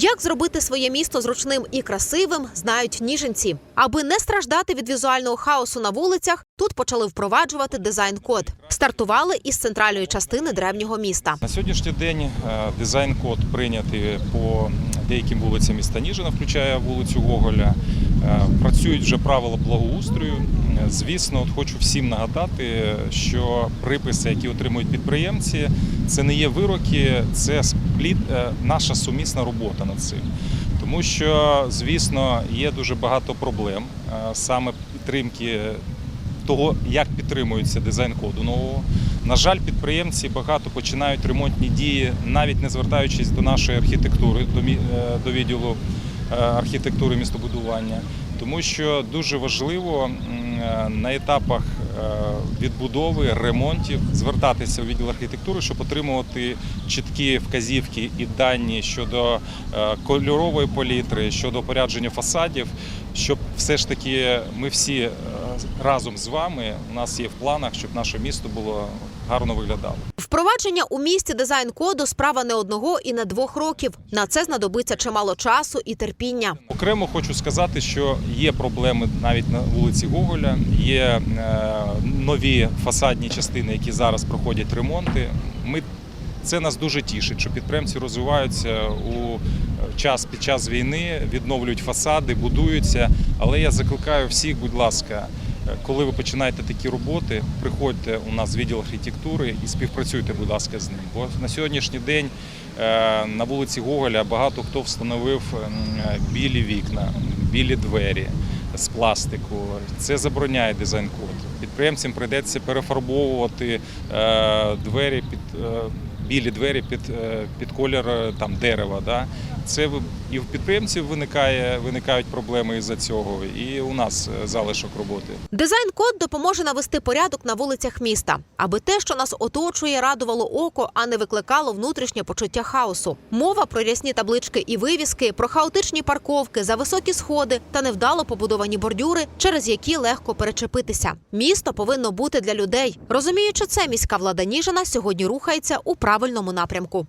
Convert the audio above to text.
Як зробити своє місто зручним і красивим, знають ніженці. Аби не страждати від візуального хаосу на вулицях, тут почали впроваджувати дизайн-код. Стартували із центральної частини древнього міста. На сьогоднішній день е, дизайн-код прийнятий по деяким вулицям міста Ніжина, включає вулицю Гоголя. Е, Працюють вже правила благоустрою. Е, Звісно, от хочу всім нагадати, що приписи, які отримують підприємці, це не є вироки, це е, наша сумісна робота над цим. Тому що, звісно, є дуже багато проблем е, саме підтримки того, як підтримується дизайн коду нового. На жаль, підприємці багато починають ремонтні дії, навіть не звертаючись до нашої архітектури, до, е, відділу архітектури містобудування, тому що дуже важливо на етапах відбудови, ремонтів звертатися у відділ архітектури, щоб отримувати чіткі вказівки і дані щодо е, кольорової палітри, щодо порядження фасадів, щоб все ж таки ми всі е, разом з вами у нас є в планах, щоб наше місто було гарно виглядало. Впровадження у місті дизайн-коду справа не одного і не двох років. На це знадобиться чимало часу і терпіння. Окремо хочу сказати, що є проблеми навіть на вулиці Гоголя. Є е, нові фасадні частини, які зараз проходять ремонти. Ми це нас дуже тішить, що підприємці розвиваються у час під час війни, відновлюють фасади, будуються. Але я закликаю всіх, будь ласка, е, коли ви починаєте такі роботи, приходьте у нас в відділ архітектури і співпрацюйте, будь ласка, з ним. Бо на сьогоднішній день е, на вулиці Гоголя багато хто встановив білі вікна, білі двері з пластику. Це забороняє дизайн-код. Підприємцям прийдеться перефарбовувати е, двері під. Білі двері під, е, під колір е, там дерева. Да? Це і в підприємців виникає, виникають проблеми із-за цього, і у нас е, залишок роботи. Дизайн-код допоможе навести порядок на вулицях міста, аби те, що нас оточує, радувало око, а не викликало внутрішнє почуття хаосу. Мова про рясні таблички і вивіски, про хаотичні парковки, за високі сходи та невдало побудовані бордюри, через які легко перечепитися. Місто повинно бути для людей. Розуміючи це, міська влада Ніжина сьогодні рухається у правильному напрямку.